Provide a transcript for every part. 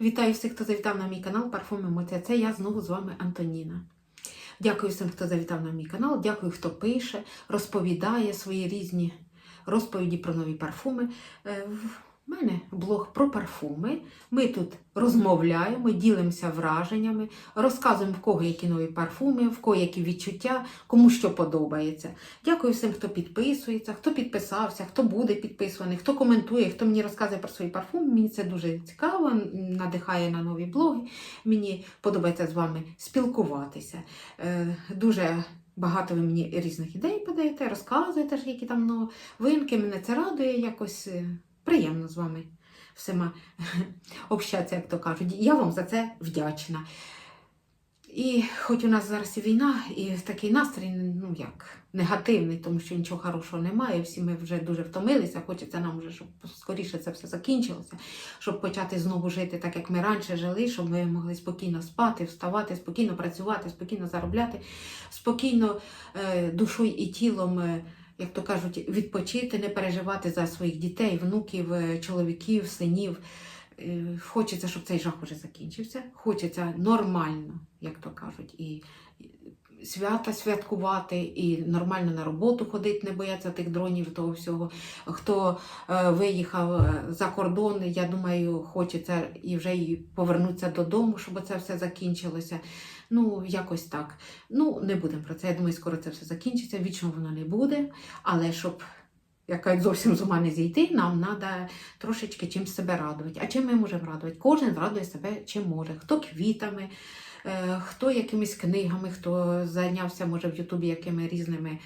Вітаю всіх, хто завітав на мій канал Парфум Емоція. Це я знову з вами Антоніна. Дякую всім, хто завітав на мій канал. Дякую, хто пише, розповідає свої різні розповіді про нові парфуми. Е, В мене блог про парфуми. Ми тут розмовляємо, ділимося враженнями, розказуємо, в кого які нові парфуми, в кого які відчуття, кому що подобається. Дякую всім, хто підписується, хто підписався, хто буде підписаний, хто коментує, хто мені розказує про свої парфуми. Мені це дуже цікаво, надихає на нові блоги. Мені подобається з вами спілкуватися. Е, Дуже багато ви мені різних ідей подаєте, розказуєте, які там новинки. Мене це радує якось. Приємно з вами всіма общатися, як то кажуть. Я вам за це вдячна. І хоч у нас зараз і війна, і такий настрій, ну як, негативний, тому що нічого хорошого немає, всі ми вже дуже втомилися, хочеться нам вже, щоб скоріше це все закінчилося, щоб почати знову жити так, як ми раніше жили, щоб ми могли спокійно спати, вставати, спокійно працювати, спокійно заробляти, спокійно е, душою і тілом. Е, як то кажуть, відпочити, не переживати за своїх дітей, внуків, е, чоловіків, синів. Е, Хочеться, щоб цей жах уже закінчився. Хочеться нормально, як то кажуть, і і свята святкувати, і нормально на роботу ходити, не бояться тих дронів, того всього. Хто е, виїхав е, за кордон, я думаю, хочеться і вже і повернутися додому, щоб це все закінчилося. Ну, якось так. Ну, не будемо про це. Я думаю, скоро це все закінчиться. Вічно воно не буде. Але щоб яка зовсім з ума не зійти, нам треба трошечки чим себе радувати. А чим ми можемо радувати? Кожен радує себе чим може. Хто квітами, е, хто якимись книгами, хто зайнявся, може, в Ютубі якими різними.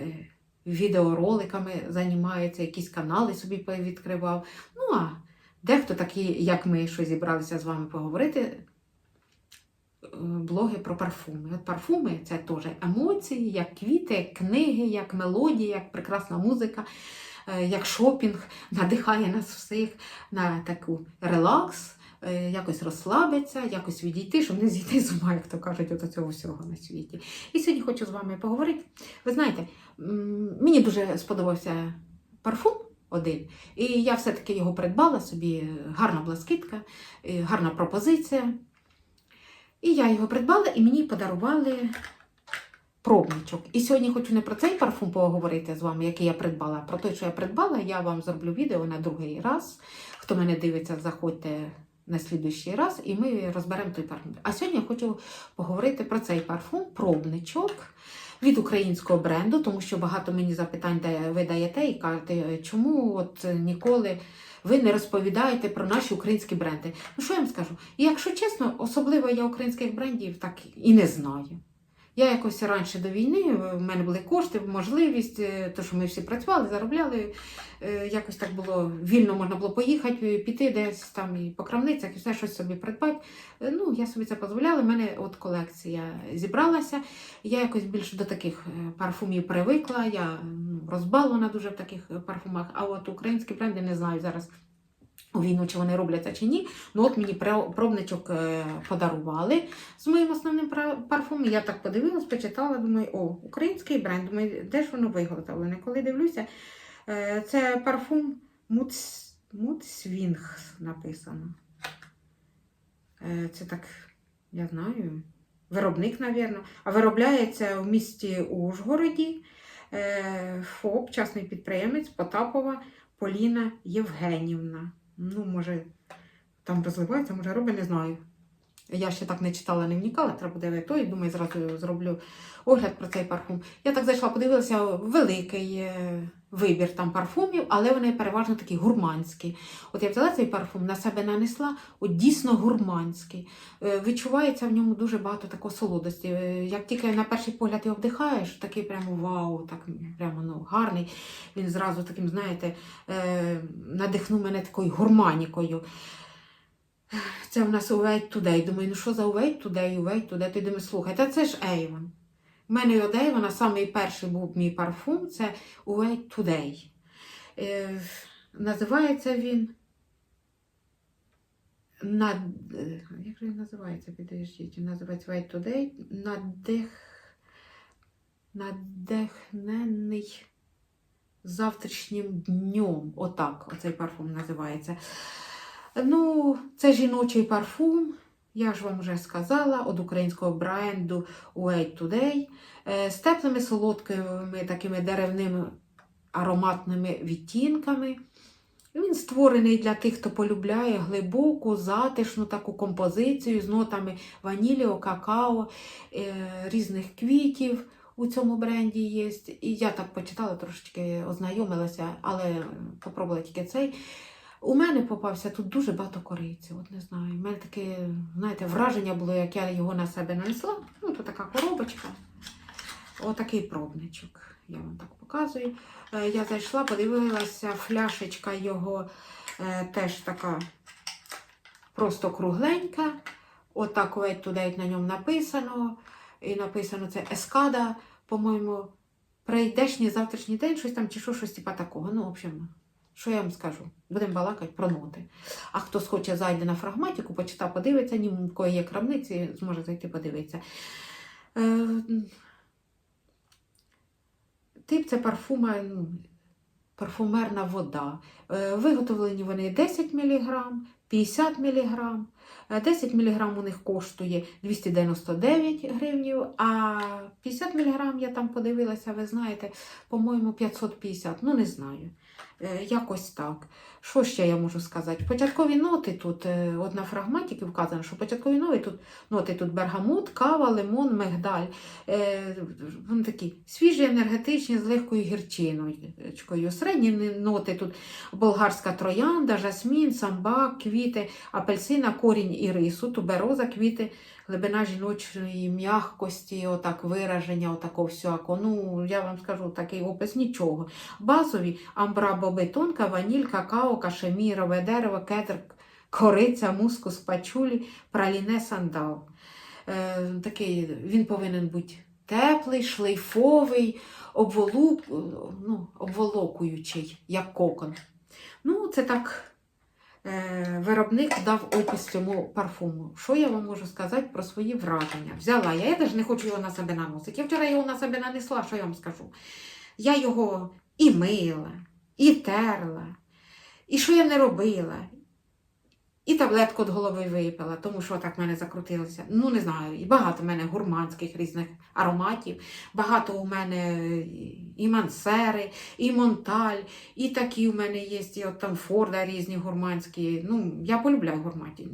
е, Відеороликами займається, якісь канали собі відкривав. Ну а дехто такі, як ми, що зібралися з вами поговорити, блоги про парфуми. От парфуми це теж емоції, як квіти, як книги, як мелодії, як прекрасна музика, е, як шопінг, надихає нас всіх на таку релакс, е, якось розслабитися, якось відійти, щоб не зійти з ума, як то кажуть, от цього всього на світі. І сьогодні хочу з вами поговорити. Ви знаєте, мені дуже сподобався парфум. Один. І я все-таки його придбала собі. Гарна блискітка, е, гарна пропозиція. І я його придбала, і мені подарували пробничок. І сьогодні хочу не про цей парфум поговорити з вами, який я придбала. Про те, що я придбала, я вам зроблю відео на другий раз. Хто мене дивиться, заходьте на слідущий раз, і ми розберемо той парфум. А сьогодні я хочу поговорити про цей парфум, пробничок. Від українського бренду, тому що багато мені запитань ви даєте і кажете, чому от ніколи ви не розповідаєте про наші українські бренди. Ну що я вам скажу? Якщо чесно, особливо я українських брендів так і не знаю. Я якось раніше до війни, в мене були кошти, можливість, е, то що ми всі працювали, заробляли. е, Якось так було вільно можна було поїхати, піти десь там і по крамницях, і все щось собі придбати. Е, Ну, я собі це дозволяла. У мене от колекція зібралася. Я якось більше до таких е, парфумів привикла. Я ну, розбалена дуже в таких е, парфумах. А от українські бренди не знаю зараз. У війну, чи вони робляться чи ні. Ну от мені пробничок е, подарували з моїм основним парфумом. Я так подивилась, почитала, думаю, о, український бренд. Думаю, де ж воно виготовлене? Коли дивлюся, е, це парфум Муц... Написано. Е, це так, я знаю, виробник, напевно. А виробляється в місті Ужгороді. ФОП, частний підприємець Потапова Поліна Євгенівна. Ну, може, там розливається, може робить, не знаю. Я ще так не читала, не вникала, треба буде то, і думаю, зразу зроблю огляд про цей парфум. Я так зайшла, подивилася, великий е, вибір там парфумів, але вони переважно такі гурманські. От я взяла цей парфум, на себе нанесла, от дійсно гурманський. Е, Відчувається в ньому дуже багато такої солодості. Е, Як тільки на перший погляд його вдихаєш, такий прямо вау, так прямо ну, гарний. Він зразу таким, знаєте, е, надихнув мене такою гурманікою. Це в нас Увейт Today. Думаю, ну що за Увейт Today, Увейт Today? Ти думаєш, слухай, та це ж Avon. У мене від Avon самий перший був мій парфум, це Увейт Today. Е, називається він. Над... е, Як же він називається? Підождіть, він називається White Today. Надих... Надихнений завтрашнім днем. Отак, оцей парфум називається. Ну, це жіночий парфум. Я ж вам вже сказала, від українського бренду Way Today. Е, З теплими солодкими такими деревними ароматними відтінками. Він створений для тих, хто полюбляє глибоку, затишну таку композицію з нотами ваніліо, какао, е, різних квітів. У цьому бренді є. І я так почитала, трошечки ознайомилася, але попробувала тільки цей. У мене попався тут дуже багато кориці. От не знаю. У мене таке, знаєте, враження було, як я його на себе нанесла. Ну, то така коробочка. Отакий пробничок. Я вам так показую. Е, Я зайшла, подивилася, фляшечка його е, теж така просто кругленька. Отак Way туди на ньому написано. І написано це Ескада, по-моєму, прийдешній завтрашній день, щось там чи що, щось типа такого. Ну, в общем, що я вам скажу? Будемо балакати про ноти. А хто схоче зайде на фрагматику, почита, подивиться, ні кого є крамниці, зможе зайти подивитися. Е, Тип це парфума, ну, парфумерна вода. Е, Виготовлені вони 10 мг, 50 мг. Е, 10 мг у них коштує 299 гривнів, а 50 мг я там подивилася, ви знаєте, по-моєму, 550, ну не знаю. Е, Якось так. Що ще я можу сказати? Початкові ноти тут, е, от на фрагматиці вказано, що початкові ноти тут, ноти тут бергамот, кава, лимон, мигдаль. Е, Вони такі свіжі, енергетичні, з легкою гірчиною. Середні ноти тут болгарська троянда, жасмін, самбак, квіти, апельсина, корінь і рису, тубероза, квіти, глибина жіночої м'якості, отак вираження, отако всяко. Ну, я вам скажу такий опис нічого. Базові амбра, боби, тонка, ваніль, какао, кашемірове дерево, кедр, кориця, мускус, пачулі, праліне, сандал. Е, такий, він повинен бути теплий, шлейфовий, обволук, ну, обволокуючий, як кокон. Ну, це так. Е, Виробник дав опис цьому парфуму. Що я вам можу сказати про свої враження? Взяла я, я навіть не хочу його на себе наносити. Я вчора його на себе нанесла, що я вам скажу? Я його і мила, і терла, і що я не робила. І таблетку від голови випила, тому що так в мене закрутилося. Ну, не знаю, і багато в мене гурманських різних ароматів, багато у мене і мансери, і монталь, і такі у мене є, і от там Форда різні гурманські. Ну, я полюбляю гурматів.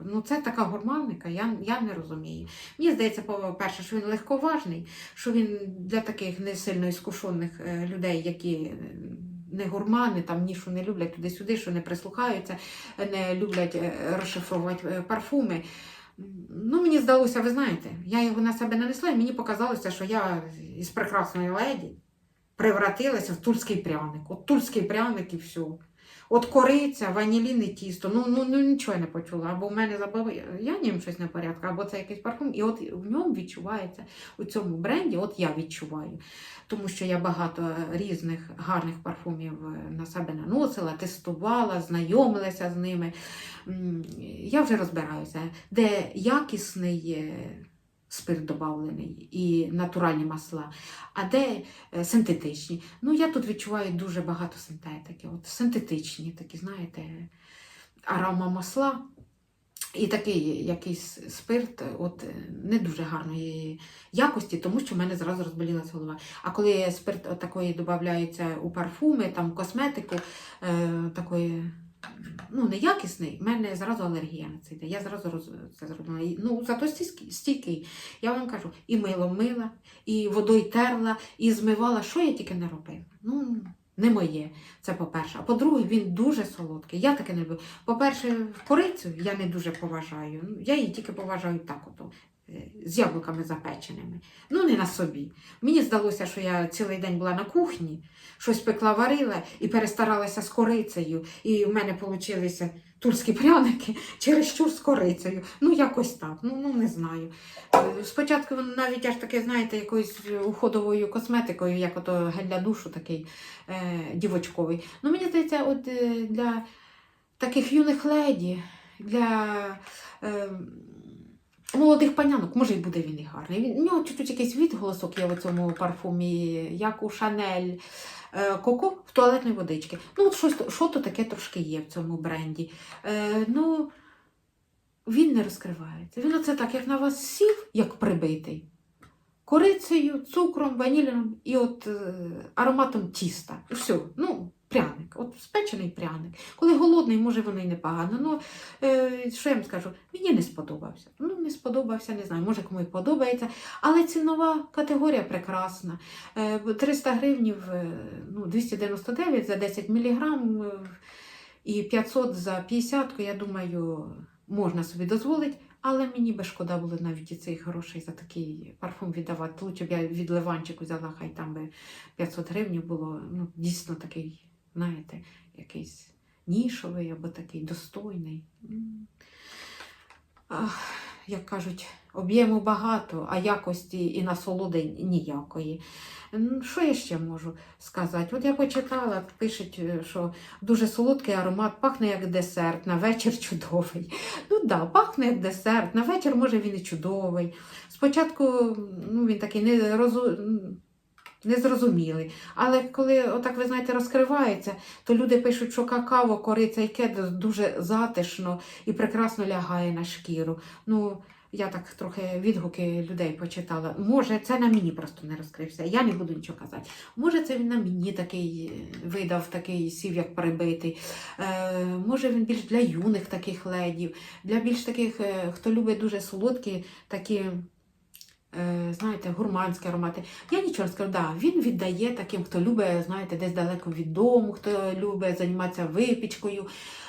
Ну, це така гурманника, я, я не розумію. Мені здається, по-перше, що він легковажний, що він для таких не сильно іскушених е, людей, які не гурмани, там нішу не люблять туди-сюди, що не прислухаються, не люблять е, розшифровувати е, парфуми. Ну, мені здалося, ви знаєте, я його на себе нанесла, і мені показалося, що я із прекрасної леді превратилася в тульський пряник. От тульський пряник і все. От кориця, ванілін і тісто. Ну, ну, ну нічого я не почула. Або в мене забави, я нім щось не порядку, або це якийсь парфум. І от в ньому відчувається, у цьому бренді, от я відчуваю. Тому що я багато різних гарних парфумів е, на себе наносила, тестувала, знайомилася з ними. Я вже розбираюся, де якісний спирт додавлений і натуральні масла, а де е, синтетичні. Ну, я тут відчуваю дуже багато синтетики. От синтетичні, такі, знаєте, аромамасла. І такий якийсь спирт от, е, не дуже гарної якості, тому що в мене зразу розболілася голова. А коли спирт от такої додається у парфуми, там, косметику, е, такої, ну, неякісний, в мене зразу алергія на це йде. Я зразу це зробила. Ну, зато стійкий. Я вам кажу, і милом мила, і водою терла, і змивала, що я тільки не робила. Ну, не моє. Це по-перше. А по-друге, він дуже солодкий. Я таке не люблю. По-перше, корицю я не дуже поважаю. Ну, Я її тільки поважаю так, ото, з яблуками запеченими. Ну, не на собі. Мені здалося, що я цілий день була на кухні, щось пекла, варила і перестаралася з корицею. І в мене вийшли тульські пряники чересчур з корицею. Ну, якось так. Ну, ну не знаю. Е, Спочатку навіть аж таке, знаєте, якоюсь уходовою косметикою, як ото гель для душу такий е, дівочковий. Ну, мені здається, от е, для таких юних леді, для е, молодих панянок, може, і буде він і гарний. У нього чуть-чуть якийсь відголосок є в цьому парфумі, як у Шанель. Е, Коко в туалетній водички. Ну, от щось, що то таке трошки є в цьому бренді. Е, ну, він не розкривається. Він оце так, як на вас сів, як прибитий. Корицею, цукром, ваніліном і от е, ароматом тіста. І все. Ну, пряник, от спечений пряник. Коли голодний, може воно і непогано. Ну, е, що я вам скажу, мені не сподобався. Ну, не сподобався, не знаю, може кому і подобається. Але цінова категорія прекрасна. Е, 300 гривнів, е, ну, 299 за 10 міліграм е, і 500 за 50, я думаю, можна собі дозволити. Але мені би шкода було навіть цих грошей за такий парфум віддавати. Лучше б я від Ливанчику взяла, хай там би 500 гривень було. Ну, дійсно такий, знаєте, якийсь нішовий або такий достойний. Ах, як кажуть, об'єму багато, а якості і насолоди ніякої. Що я ще можу сказати? От я почитала, пишуть, е, що дуже солодкий аромат, пахне як десерт, на вечір чудовий. Ну так, да, пахне як десерт, на вечір може він і чудовий. Спочатку ну, він такий не розу... незрозумілий. Але коли отак, ви знаєте, розкривається, то люди пишуть, що какао, кориця і кедр дуже затишно і прекрасно лягає на шкіру. Ну, я так трохи відгуки людей почитала. Може, це на мені просто не розкрився. Я не буду нічого казати. Може, це він на мені такий е, видав, такий сів, як перебитий. Е, може, він більш для юних таких ледів, для більш таких, е, хто любить дуже солодкі, такі. Е, Знаєте, гурманські аромати. Я нічого не скажу, да, він віддає таким, хто любить, знаєте, десь далеко від дому, хто любить займатися випічкою,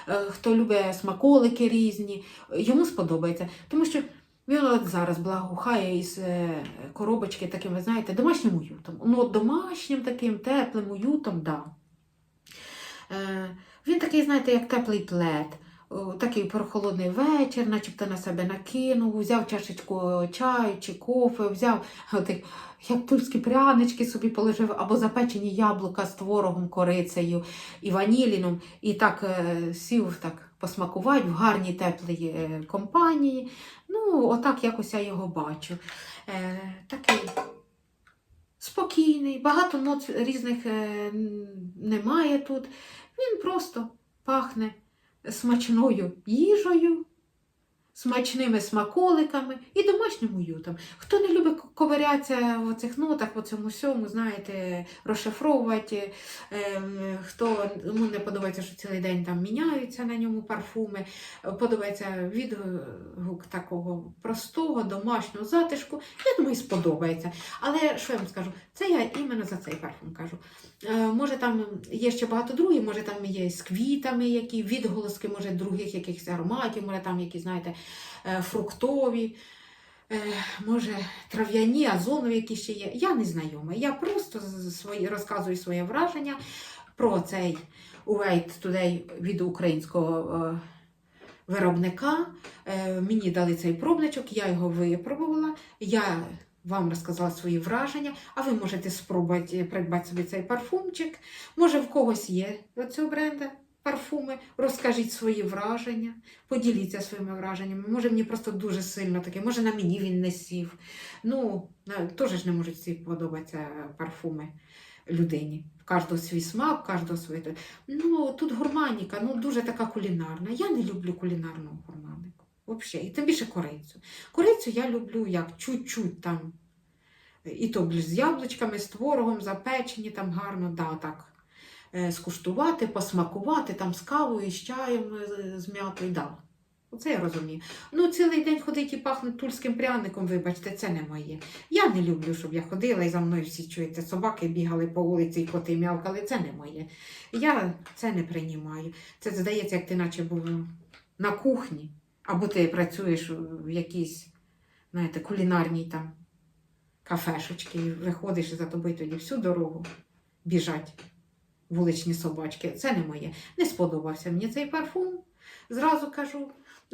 е, хто любить смаколики різні. Йому сподобається. Тому що він от зараз благоухає із е, коробочки таким, ви знаєте, домашнім уютом. Ну, домашнім таким теплим уютом, да. Він такий, знаєте, як теплий плед. О, Такий прохолодний вечір, начебто на себе накинув, взяв чашечку чаю чи кофе, взяв як тульські прянички собі положив, або запечені яблука з творогом, корицею і ваніліном, і так е, сів так посмакувати в гарній теплій е, компанії. Ну, отак якось я його бачу. Е, такий спокійний, багато ноц різних е, немає тут. Він просто пахне смачною їжею, смачними смаколиками і домашнім уютом. Хто не любить ко- ковирятися в оцих нотах, в цьому всьому, знаєте, розшифровувати, ем, хто йому не подобається, що цілий день там міняються на ньому парфуми, подобається відгук такого простого, домашнього затишку, я думаю, сподобається. Але що я вам скажу? Це я іменно за цей парфум кажу. Е, може, там є ще багато других, може там є з квітами, які відголоски, може, других якихось ароматів, може там якісь, знаєте, фруктові, е, може, трав'яні, озонові які ще є. Я не знайома. Я просто розказую своє враження про цей Wait Today від українського е, виробника. Е, мені дали цей пробничок, я його випробувала. Я вам розказала свої враження, а ви можете спробувати придбати собі цей парфумчик. Може, в когось є цього бренда парфуми. Розкажіть свої враження, поділіться своїми враженнями. Може, мені просто дуже сильно таке, може на мені він не сів. Ну, теж ж не можуть всі подобатися парфуми людині. Кожного свій смак, кожного своє. Ну, тут гурманіка, ну дуже така кулінарна. Я не люблю кулінарну гурманику. Взагалі, і тим більше корицю. Корицю я люблю як чуть-чуть там. І то з яблучками, з творогом, запечені, там гарно, да, так. Е, Скуштувати, посмакувати там з кавою, з чаєм, е, з м'ятою, да. Оце я розумію. Ну, цілий день ходить і пахне тульським пряником, вибачте, це не моє. Я не люблю, щоб я ходила і за мною всі чуєте, собаки бігали по вулиці і коти м'явкали. Це не моє. Я це не приймаю. Це здається, як ти наче був на кухні, або ти працюєш в якійсь, знаєте, кулінарній там кафешечки, і виходиш і за тобою тоді всю дорогу біжать вуличні собачки. Це не моє. Не сподобався мені цей парфум. Зразу кажу.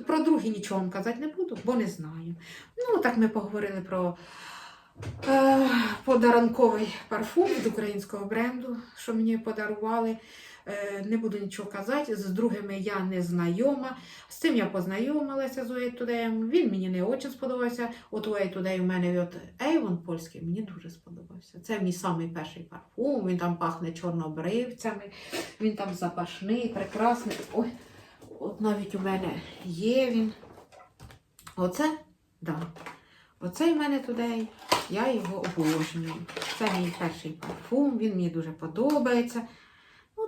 Про другий нічого вам казати не буду, бо не знаю. Ну, так ми поговорили про е, подарунковий парфум від українського бренду, що мені подарували. Е, Не буду нічого казати, з другими я не знайома. З цим я познайомилася з Way Today. Він мені не дуже сподобався. От Way Today у мене от Avon польський мені дуже сподобався. Це мій самий перший парфум. Він там пахне чорнобривцями, він там запашний, прекрасний. Ой, от навіть у мене є він. Оце, да. Оцей в мене Today. Я його обожнюю. Це мій перший парфум, він мені дуже подобається.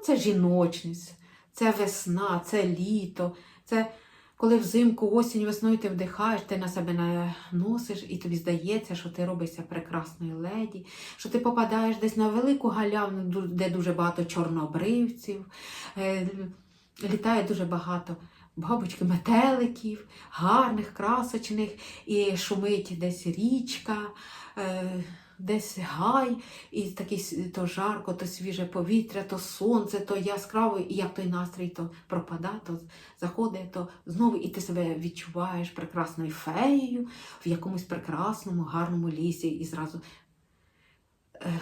Це жіночність, це весна, це літо, це коли взимку, осінь, весною ти вдихаєш, ти на себе наносиш, і тобі здається, що ти робишся прекрасною леді, що ти попадаєш десь на велику галявину, ду- де дуже багато чорнобривців, е, літає дуже багато бабочки, метеликів, гарних, красочних, і шумить десь річка. Десь гай, і такий то жарко, то свіже повітря, то сонце, то яскраво, і як той настрій то пропадає, то заходить, то знову і ти себе відчуваєш прекрасною феєю в якомусь прекрасному, гарному лісі, і зразу е,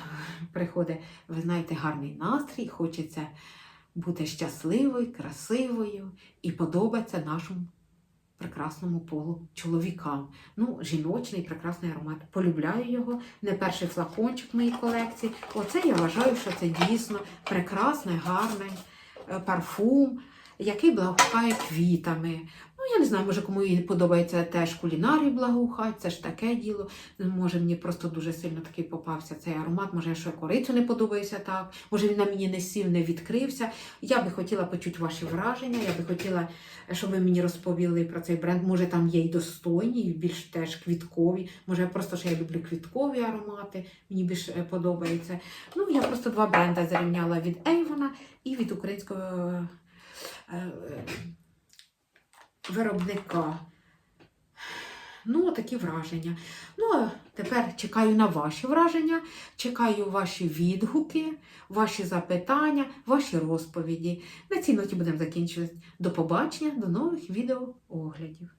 приходить, ви знаєте, гарний настрій, хочеться бути щасливою, красивою і подобається нашому прекрасному полу чоловікам. Ну, жіночний, прекрасний аромат. Полюбляю його. Не перший флакончик моїй колекції. Оце я вважаю, що це дійсно прекрасний, гарний е, парфум, який благоухає квітами. Ну, я не знаю, може кому і подобається теж кулінарій благоухати, це ж таке діло. Може, мені просто дуже сильно такий попався цей аромат. Може, що корицю не подобається так, може він на мені не сів, не відкрився. Я би хотіла почути ваші враження, я би хотіла, щоб ви мені розповіли про цей бренд. Може, там є й достойні, і більш теж квіткові. Може, просто що я люблю квіткові аромати, мені більш е, подобається. Ну, я просто два бренди зарівняла від Avon і від українського е, е, виробника. Ну, такі враження. Ну, а тепер чекаю на ваші враження, чекаю ваші відгуки, ваші запитання, ваші розповіді. На цій ноті будемо закінчувати. До побачення, до нових відеооглядів.